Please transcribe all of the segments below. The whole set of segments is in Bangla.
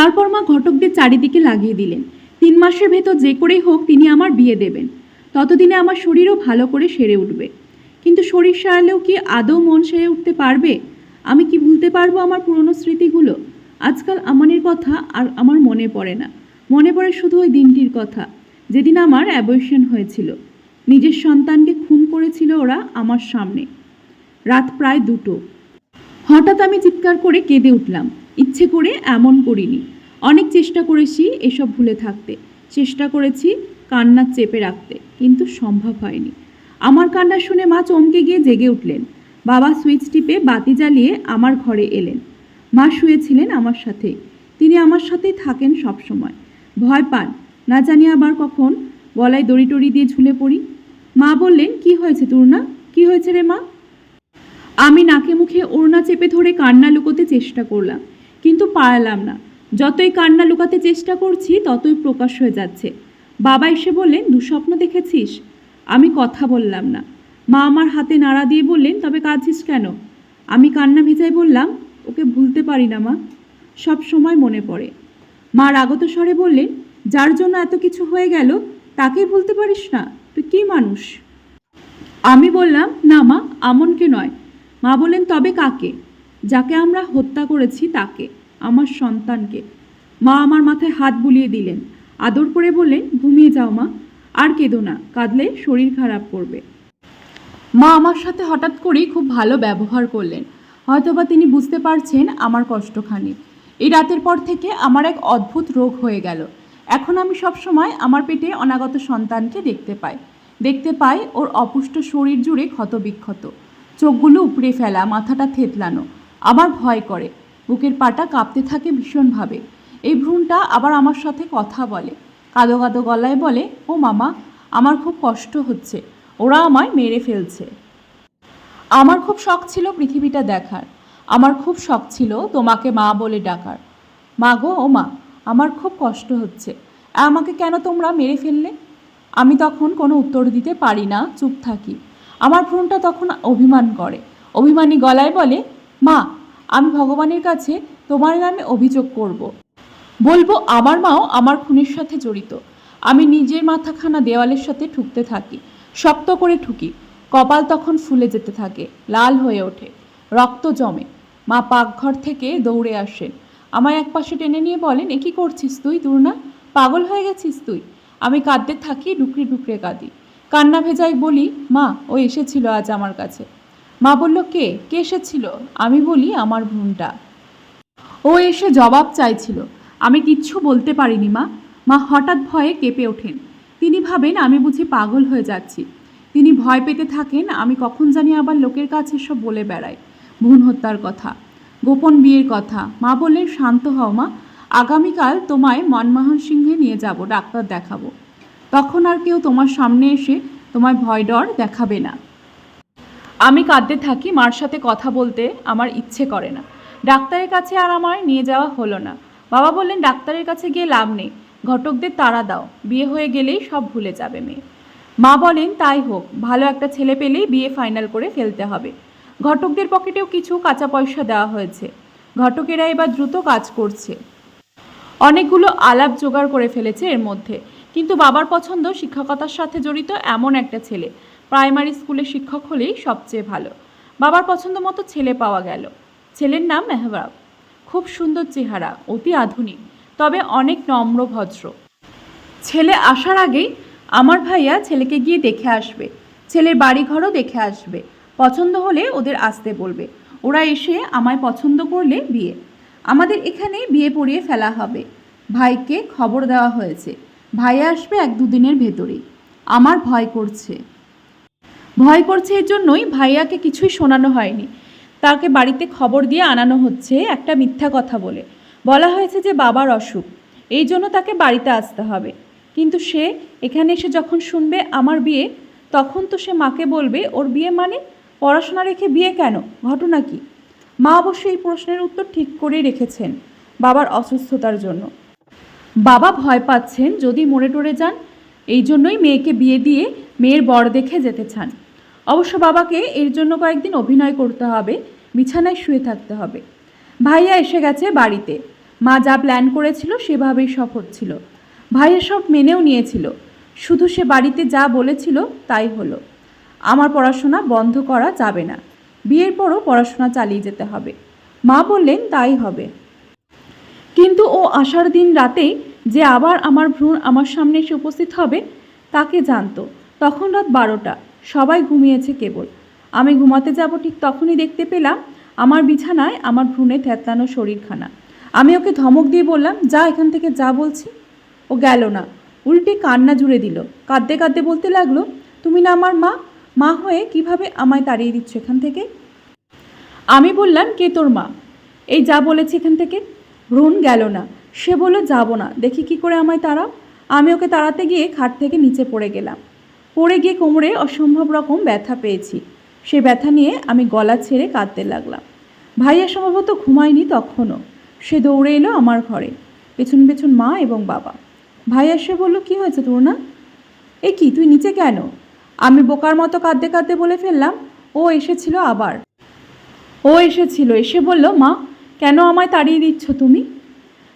তারপর মা ঘটকদের চারিদিকে লাগিয়ে দিলেন। তিন মাসের ভেতর যে করেই হোক তিনি আমার বিয়ে দেবেন। ততদিনে আমার শরীরও ভালো করে সেরে উঠবে। কিন্তু শরীর সারালেও কি আদৌ মন সেরে উঠতে পারবে? আমি কি ভুলতে পারব আমার পুরনো স্মৃতিগুলো? আজকাল আমানের কথা আর আমার মনে পড়ে না। মনে পড়ে শুধু ওই দিনটির কথা, যেদিন আমার অ্যাবর্শন হয়েছিল। নিজের সন্তানকে খুন করেছিল ওরা আমার সামনে। রাত প্রায় দুটো। হঠাৎ আমি চিৎকার করে কেঁদে উঠলাম। ইচ্ছে করে এমন করিনি। অনেক চেষ্টা করেছি এসব ভুলে থাকতে। চেষ্টা করেছি কান্না চেপে রাখতে, কিন্তু সম্ভব হয়নি। আমার কান্না শুনে মা চমকে গিয়ে জেগে উঠলেন। বাবা সুইচ টিপে বাতি জ্বালিয়ে আমার ঘরে এলেন। মা শুয়েছিলেন আমার সাথে। তিনি আমার সাথেই থাকেন সব সময় ভয় পান। না জানি আবার কখন গলায় দড়ি টড়ি দিয়ে ঝুলে পড়ি। মা বললেন, কি হয়েছে তোর না কি হয়েছে রে মা? আমি নাকে মুখে ওড়না চেপে ধরে কান্না লুকোতে চেষ্টা করলাম। কিন্তু পারলাম না। যতই কান্না লুকাতে চেষ্টা করছি, ততই প্রকাশ হয়ে যাচ্ছে। বাবা এসে বললেন, দুঃস্বপ্ন দেখেছিস? আমি কথা বললাম না। মা আমার হাতে নাড়া দিয়ে বললেন, তবে কাঁদছিস কেন? আমি কান্না ভেজাই বললাম, ওকে ভুলতে পারি না মা। সব সময় মনে পড়ে। মা রাগত স্বরে বললেন, যার জন্য এত কিছু হয়ে গেল, তাকেই ভুলতে পারিস না? তুই কি মানুষ? আমি বললাম, না মা, আমনকে নয়। মা বললেন, তবে কাকে? যাকে আমরা হত্যা করেছি তাকে, আমার সন্তানকে। মা আমার মাথায় হাত বুলিয়ে দিলেন। আদর করে বললেন, ঘুমিয়ে যাও মা, আর কেঁদো না, কাঁদলে শরীর খারাপ করবে। মা আমার সাথে হঠাৎ করেই খুব ভালো ব্যবহার করলেন। হয়তোবা তিনি বুঝতে পারছেন আমার কষ্টখানি। এই রাতের পর থেকে আমার এক অদ্ভুত রোগ হয়ে গেল। এখন আমি সব সময় আমার পেটে অনাগত সন্তানকে দেখতে পাই। দেখতে পাই ওর অপুষ্ট শরীর জুড়ে ক্ষতবিক্ষত। চোখগুলো উপড়ে ফেলা, মাথাটা থেতলানো। আমার ভয় করে। বুকের পাটা কাঁপতে থাকে ভীষণভাবে। এই ভ্রূণটা আবার আমার সাথে কথা বলে। কাদো কাদো গলায় বলে, ও মামা, আমার খুব কষ্ট হচ্ছে। ওরা আমায় মেরে ফেলছে। আমার খুব শখ ছিল পৃথিবীটা দেখার। আমার খুব শখ ছিল তোমাকে মা বলে ডাকার। মা গো, ও মা, আমার খুব কষ্ট হচ্ছে। আমাকে কেন তোমরা মেরে ফেললে? আমি তখন কোনো উত্তর দিতে পারি না, চুপ থাকি। আমার ভ্রূণটা তখন অভিমান করে। অভিমানী গলায় বলে মা, আমি ভগবানের কাছে তোমার নামে অভিযোগ করব। বলব, আমার মাও আমার খুনের সাথে জড়িত। আমি নিজের মাথাখানা দেওয়ালের সাথে ঠুকতে থাকি, শক্ত করে ঠুকি। কপাল তখন ফুলে যেতে থাকে, লাল হয়ে ওঠে, রক্ত জমে। মা পাকঘর থেকে দৌড়ে আসেন। আমায় এক পাশে টেনে নিয়ে বলেন, এ কী করছিস তুই না পাগল হয়ে গেছিস তুই? আমি কাঁদতে থাকি, ডুকরে ডুকরে কাঁদি। কান্না ভেজাই বলি, মা, ও এসেছিল আজ আমার কাছে। মা বলল, কে? কে এসেছিল? আমি বলি আমার ভ্রূণটা ও এসে জবাব চাইছিল, আমি কিচ্ছু বলতে পারিনি মা। মা হঠাৎ ভয়ে কেঁপে ওঠেন। তিনি ভাবেন, আমি বুঝি পাগল হয়ে যাচ্ছি। তিনি ভয় পেতে থাকেন, আমি কখন জানি আবার লোকের কাছে সব বলে বেড়াই? ভ্রূণ হত্যার কথা। গোপন বিয়ের কথা। মা বললেন, শান্ত হও মা, আগামীকাল তোমায় মনমোহন সিংহে নিয়ে যাব, ডাক্তার দেখাবো। তখন আর কেউ তোমার সামনে এসে তোমায় ভয় ডর দেখাবে না। আমি কাঁদতে থাকি, মার সাথে কথা বলতে আমার ইচ্ছে করে না। ডাক্তারের কাছে আর আমার নিয়ে যাওয়া হলো না। বাবা বললেন, ডাক্তারের কাছে গিয়ে লাভ নেই। ঘটকদের তাড়া দাও। বিয়ে হয়ে গেলেই সব ভুলে যাবে মেয়ে। মা বলেন, তাই হোক, ভালো একটা ছেলে পেলেই বিয়ে ফাইনাল করে ফেলতে হবে। ঘটকদের পকেটেও কিছু কাঁচা পয়সা দেওয়া হয়েছে। ঘটকেরা এবার দ্রুত কাজ করছে। অনেকগুলো আলাপ জোগাড় করে ফেলেছে এর মধ্যে। কিন্তু বাবার পছন্দ শিক্ষকতার সাথে জড়িত এমন একটা ছেলে। প্রাইমারি স্কুলে শিক্ষক হলেই সবচেয়ে ভালো। বাবার পছন্দ মতো ছেলে পাওয়া গেল। ছেলের নাম মেহরাব। খুব সুন্দর চেহারা, অতি আধুনিক, তবে অনেক নম্র, ভদ্র। ছেলে আসার আগেই আমার ভাইয়া ছেলেকে গিয়ে দেখে আসবে। ছেলের বাড়িঘরও দেখে আসবে। পছন্দ হলে ওদের আসতে বলবে। ওরা এসে আমায় পছন্দ করলে বিয়ে। আমাদের এখানে বিয়ে পড়িয়ে ফেলা হবে। ভাইকে খবর দেওয়া হয়েছে। ভাইয়া আসবে এক দুদিনের ভেতরেই। আমার ভয় করছে। ভয় করছে এর জন্যই ভাইয়াকে কিছুই শোনানো হয়নি। তাকে বাড়িতে খবর দিয়ে আনানো হচ্ছে একটা মিথ্যা কথা বলে। বলা হয়েছে যে বাবার অসুখ। এই জন্য তাকে বাড়িতে আসতে হবে। কিন্তু সে এখানে এসে যখন শুনবে আমার বিয়ে, তখন তো সে মাকে বলবে, ওর বিয়ে মানে? পড়াশোনা রেখে বিয়ে কেন? ঘটনা কি? মা অবশ্য এই প্রশ্নের উত্তর ঠিক করেই রেখেছেন বাবার অসুস্থতার জন্য। বাবা ভয় পাচ্ছেন যদি মরে টরে যান। এই জন্যই মেয়েকে বিয়ে দিয়ে মেয়ের বর দেখে যেতে চান। অবশ্য বাবাকে এর জন্য কয়েকদিন অভিনয় করতে হবে, বিছানায় শুয়ে থাকতে হবে। ভাইয়া এসে গেছে বাড়িতে। মা যা প্ল্যান করেছিল সেভাবেই সব হচ্ছিল ভাইয়া সব মেনেও নিয়েছিল। শুধু সে বাড়িতে যা বলেছিল তাই হলো। আমার পড়াশোনা বন্ধ করা যাবে না। বিয়ের পরও পড়াশোনা চালিয়ে যেতে হবে। মা বললেন, তাই হবে। ও আসার দিন রাতেই যে আবার আমার ভ্রূণ আমার সামনে এসে উপস্থিত হবে, তাকে জানতো। তখন রাত বারোটা, সবাই ঘুমিয়েছে কেবল। আমি ঘুমাতে যাব ঠিক তখনই দেখতে পেলাম আমার বিছানায় আমার ভ্রূণে থ্যাতলানো শরীরখানা। আমি ওকে ধমক দিয়ে বললাম, যা, এখান থেকে যা, বলছি। ও গেল না। উল্টে কান্না জুড়ে দিল। কাঁদতে কাঁদতে বলতে লাগল, তুমি না আমার মা? মা হয়ে কীভাবে আমায় তাড়িয়ে দিচ্ছ এখান থেকে? আমি বললাম, কে তোর মা? এই যা বলেছি এখান থেকে? ভ্রূণ গেল না। সে বলল, যাব না। দেখি কি করে আমায় তাড়াও। আমি ওকে তাড়াতে গিয়ে খাট থেকে নিচে পড়ে গেলাম। পড়ে গিয়ে কোমরে অসম্ভব রকম ব্যথা পেয়েছি। সে ব্যথা নিয়ে আমি গলা ছেড়ে কাঁদতে লাগলাম। ভাইয়া সম্ভবত ঘুমায়নি তখনও। সে দৌড়ে এলো আমার ঘরে। পেছন পেছন মা এবং বাবা। ভাইয়া সে বলল, কি হয়েছে তোর না এ কি, তুই নিচে কেন? আমি বোকার মতো কাঁদতে কাঁদতে বলে ফেললাম। ও এসেছিল আবার। ও এসেছিল। এসে বলল, মা কেন আমায় তাড়িয়ে দিচ্ছ তুমি?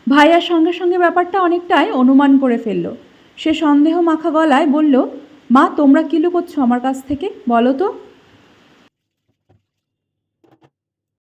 ভাইয়ার সঙ্গে সঙ্গে ব্যাপারটা অনেকটাই অনুমান করে ফেলল। সে সন্দেহ মাখা গলায় বলল, মা, তোমরা কি লুকোচ্ছ আমার কাছ থেকে? বলো তো।